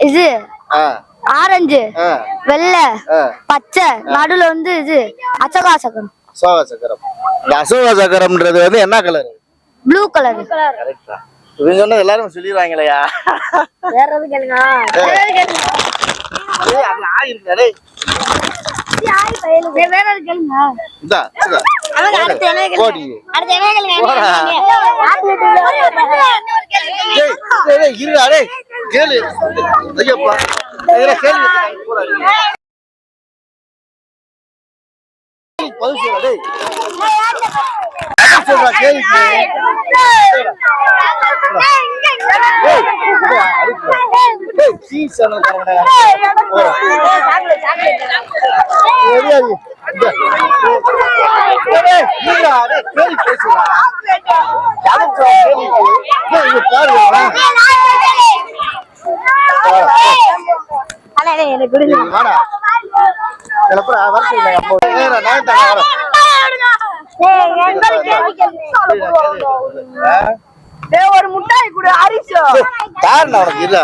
இது ஆ. ஆரஞ்சு வெள்ளை பச்சை நடுவுல வந்து இது அசோகா சக்கரம். அசோகா சக்கரம். இந்த அசோகா சக்கரம்ன்றது வந்து என்ன கலர் ப்ளூ கலர் கரெக்டா இவங்க சொன்னது எல்லாரும் சொல்லிடுவாங்களையா? வேற கேளுங்க. வேற எது கேளுங்க. இந்தா, இந்தா. அடுத்து கேளு. ஐயப்பா. இதுல கேள்வி பதில் சொல்லுடா, டேய். சொல்றா, கேள்விக்கு. டேய், இதுடா, அடிக்குடா. டேய், cheese channel காரங்கடா. போடா. சரியா நீ? இந்த. டேய், டேய், இருடா, டேய், கேள்வி பேசுடா. பதில் சொல்றா, கேள்விக்கு. டேய், இங்க பாருடா. எனக்கு கொடுங்க டேய், வாடா. சிலப்போ வரட்டு இல்லை, அப்போ. ஏய், நான் நான் தரேன், வரேன். ஆ? ஒரு முட்டாய் கொடு அரிசி. உனக்கு இல்ல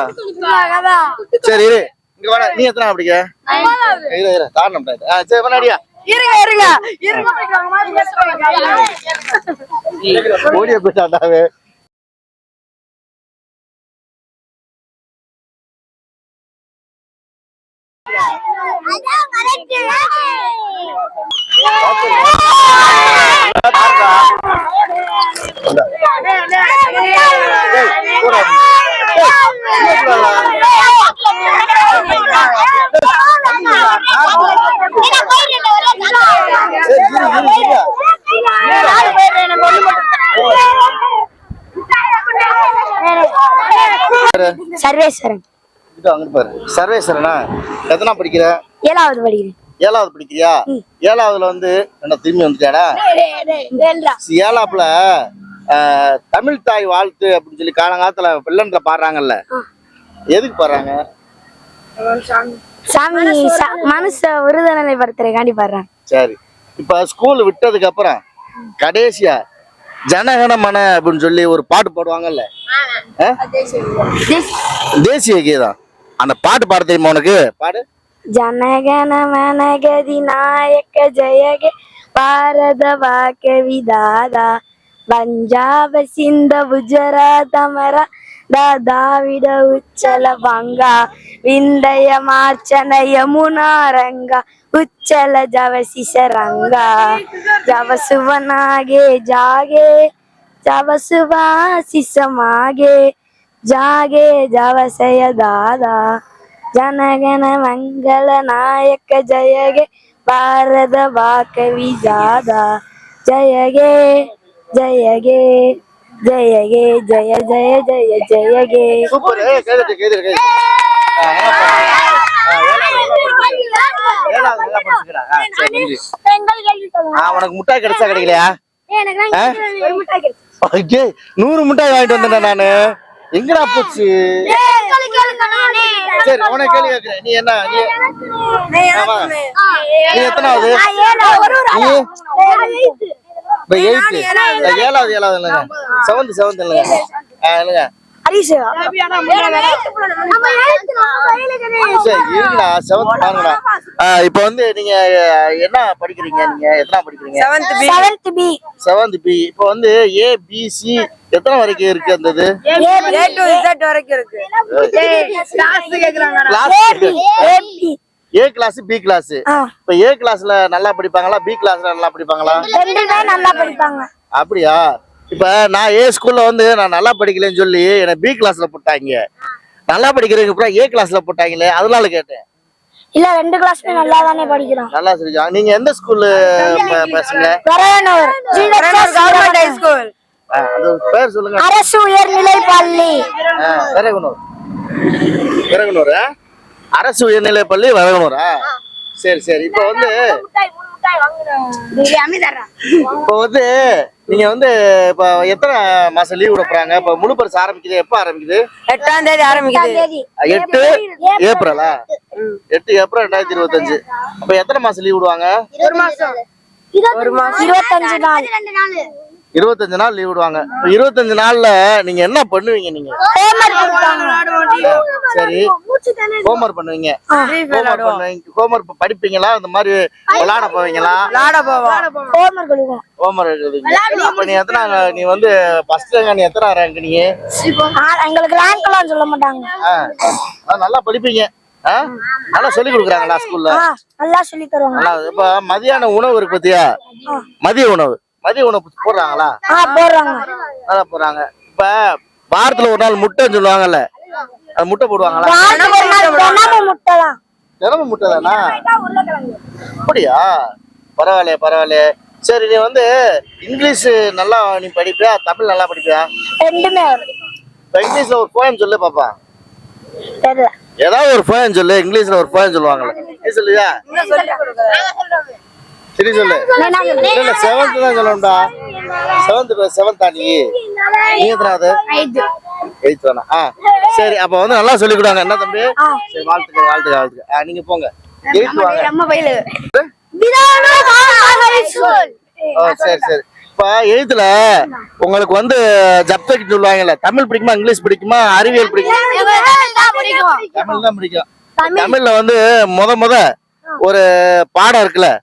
சரி இரு. இங்க வாடா. நீ எத்தனை படிக்க இரு இரு. தாரணம் சரி பண்ணாடியா இருங்க இருங்க. இருங்க ஓடிய போயிட்டாண்டாவே சரி இரு இரு இரு சர்வேஸ்வரன். சர்வேஸ்வரனா? எத்தனை படிக்கிற? ஏழாவது படிக்கிறேன். ஏழாவது படிக்கிறியா? ஏழாவதுல வந்து என்ன திரும்பி வந்துட்டாடா ஏழாப்புல தமிழ் தாய் வாழ்த்து அப்படின்னு சொல்லி காலங்காலத்துல வெள்ளன்ல பாடுறாங்கல்ல. எதுக்கு பாடுறாங்க? சாமி மனச விருதநிலைப்படுத்துறதுக்காண்டி பாடுறாங்க. சரி. இப்ப ஸ்கூல் விட்டதுக்கு அப்புறம் கடைசியா ஜனகன மன அப்படின்னு சொல்லி ஒரு பாட்டு பாடுவாங்கல்ல. தேசிய கீதம். அந்த பாட்டு பாட தெரியுமா உனக்கு? பாடு. ஜனகன மனகதி நாயக்க ஜெயக பாரத வாக்கவி தாதா ಪಂಜಾಬ ಸಿಂಧ ಗುಜರಾತ ಮರ ದಾವಿಡ ಉಚ್ಚಲ ಭಂಗ ವಿಂದಯ ಮಾರ್ಚನ ಯಮುನಾ ರಂಗ ಉಚ್ಚಲ ಜವಸಿಸ ರಂಗ ಜವಸುವನಾಗೆ ಜಾಗೆ ಜವಸುವ ಸಿಸಮಾಗೆ ಜಾಗೆ ಜವಸಯ ದಾದ ಜನಗಣ ಮಂಗಳ ನಾಯಕ ಜಯಗೆ ಭಾರತ ವಾಕವಿ ಜಾದ ಜಯಗೆ ಜಯಗೆ ಜಯಗೆ ಜಯ ಜಯ ಜಯ ಜಯಗೆ சூப்பர் கேட்டு கேட்டு கேட்டு ஏழாவது நல்லா படிச்சுக்கிறா ஆ, சரி, நன்றி. ஆ, உனக்கு முட்டாய் கிடைச்சா கிடைக்கலையா ஐயே, நூறு முட்டாய் வாங்கிட்டு வந்தேன் நானு எங்கடா போச்சு சரி உனக்கு கேள்வி கேட்கிறேன் நீ என்ன நீ ஆமா. நீ எத்தனாவது நீ இப்ப எயித்து ஏழாவது ஏழாவது இல்லைங்க செவன்த் செவன்த் இல்லைங்க ஆ, இல்லைங்க இப்போ வந்து நீங்க என்ன படிக்கிறீங்க நீங்க எத்தனை படிக்கிறீங்க செவன்த் பி செவன்த் பி இப்போ வந்து ஏ பி சி எத்தனை வரைக்கும் இருக்கு அந்த இது AB A class B class. இப்போ ஏ கிளாஸ்ல நல்லா படிப்பாங்களா? பி கிளாஸ்ல நல்லா படிப்பாங்களா? ரெண்டுமே நல்லா படிப்பாங்க. அப்படியா? இப்ப நான் ஏ ஸ்கூல்ல வந்து நான் நல்லா படிக்கலன்னு சொல்லி என்னை பி கிளாஸ்ல போட்டாங்க. நல்லா படிக்கிறதுக்கு அப்புறம் ஏ கிளாஸ்ல போட்டாங்களே அதனால கேட்டேன். இல்ல ரெண்டு கிளாஸ்மே நல்லா தானே படிக்கிறோம். நல்லா சரிஜா நீங்க எந்த ஸ்கூல்ல பேசுங்க கவர்மெண்ட் ஹை ஸ்கூல் ஆ, அந்த பேர் சொல்லுங்க. அரசு உயர்நிலை பள்ளி. விறகுனூர் ஆ? அரசு உயர்நிலைப் பள்ளி விறகுனூரா சரி சரி. இப்போ வந்து இப்போ வந்து நீங்க வந்து இப்போ எத்தனை மாசம் லீவ் விட போறாங்க இப்போ முழு பரிசு ஆரம்பிக்குது. எப்போ ஆரம்பிக்குது? எட்டாம் தேதி ஆரம்பிக்குது. எட்டு ஏப்ரலா. எட்டு ஏப்ரல் ரெண்டாயிரத்தி இருபத்தஞ்சு. அப்ப எத்தனை மாசம் லீவ் விடுவாங்க? ஒரு மாசம். இருபத்தஞ்சு நாள். இருபத்தஞ்சு நாள் லீவ் விடுவாங்க. இருபத்தஞ்சு நாள்ல நீங்க என்ன பண்ணுவீங்க நீங்க? சரி. ஹோம்ஒர்க் பண்ணுவீங்க. ஹோம்ஒர்க் பண்ணுவீங்க. ஹோம்ஒர்க் படிப்பீங்களா? இந்த மாதிரி விளையாட போவீங்களா? விளாட போவோம். ஹோம்ஒர்க் எழுதுவோம் ஹோம்ஒர்க் எழுதுவீங்க. அப்ப நீ எத்தனை நீ வந்து ஃபர்ஸ்ட் நீ எத்தனை ரேங்க் நீ? எங்களுக்கு ரேங்க் எல்லாம் சொல்ல மாட்டாங்க. ஆ, ஆ, நல்லா படிப்பீங்க. ஆ? நல்லா சொல்லி கொடுக்குறாங்களா ஸ்கூல்ல நல்லா சொல்லி தருவாங்க. நல்லா இப்ப மதியான உணவு இருக்கு பத்தியா? மதிய உணவு. மதிய உணவு போடுறாங்களா? ஆ போடுறாங்க. நல்லா போடுறாங்க. இப்ப வாரத்துல ஒரு நாள் முட்டைன்னு சொல்லுவாங்கல்ல அது முட்டை போடுவாங்களா? வாரத்துக்கு ஒரு நாள் தினமும் முட்டை தான் தினமும் முட்டை தானா அப்படியா? பரவாயில்லையே பரவாயில்லையே. சரி நீ வந்து இங்கிலீஷ் நல்லா நீ படிப்பியா? தமிழ் நல்லா படிப்பியா? ரெண்டுமே இங்கிலீஷ்ல ஒரு போயம் சொல்லு பாப்பா. ஏதாவது ஒரு போயம் சொல்லு இங்கிலீஷ்ல ஒரு போயம் சொல்லுவாங்கல்ல. நீ சொல்லுவியா? சரி சொல்லு. இல்ல இல்ல செவன்த் தான் சொல்லணும்டா. செவன்த் செவன்த்தா நீ நீ எத்தனாவது எயித் தானா? ஆ சரி அப்ப வந்து நல்லா சொல்லி கொடுவாங்க என்ன தம்பி? சரி வாழ்த்துக்கள் வாழ்த்துக்கள் வாழ்த்துக்கள். ஆ, நீங்க போங்க. எயித் வாங்க. நம்ம பையில ஓ சரி சரி. இப்ப எயித்துல உங்களுக்கு வந்து ஜப்தக்கு சொல்லுவாங்கல்ல தமிழ் பிடிக்குமா இங்கிலீஷ் பிடிக்குமா அறிவியல் பிடிக்குமா? தமிழ் தான் பிடிக்கும். தமிழ்ல வந்து முத முத ஒரு பாடம் இருக்குல்ல?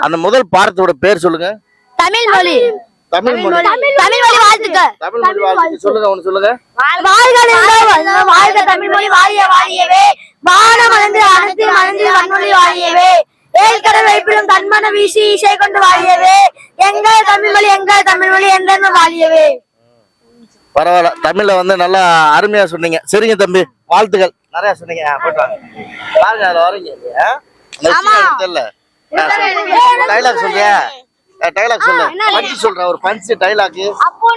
அந்த முதல் பாடத்தோட பேர் சொல்லுங்க. தமிழ் மொழி. தமிழ் மொழி. தமிழ் மொழி. வாழ்த்துக்க. தமிழ் மொழி வாழ்த்துக்கு. சொல்லுங்க சொல்லுங்க. வாழ்க தமிழ் மொழி வாழிய வாழியவே. வான மலர்ந்து அனைத்து மலர்ந்து வன்மொழி வாழியவே. ஏழ்கடல் வைப்பிலும் தன்மன வீசி இசை கொண்டு வாழியவே. எங்கள் தமிழ் மொழி எங்கள் தமிழ் மொழி என்றென்றும் வாழியவே. பரவாயில்ல. தமிழ்ல வந்து நல்லா அருமையா சொன்னீங்க. சரிங்க தம்பி. வாழ்த்துக்கள். நிறைய சொன்னீங்க. ஆ, போயிட்டு வாங்க. பாருங்க அதுல வரீங்க. டைலாக் சொல்றியா டைலாக் சொல்லு பஞ்சு சொல்ற ஒரு பஞ்சு டைலாக் அப்போ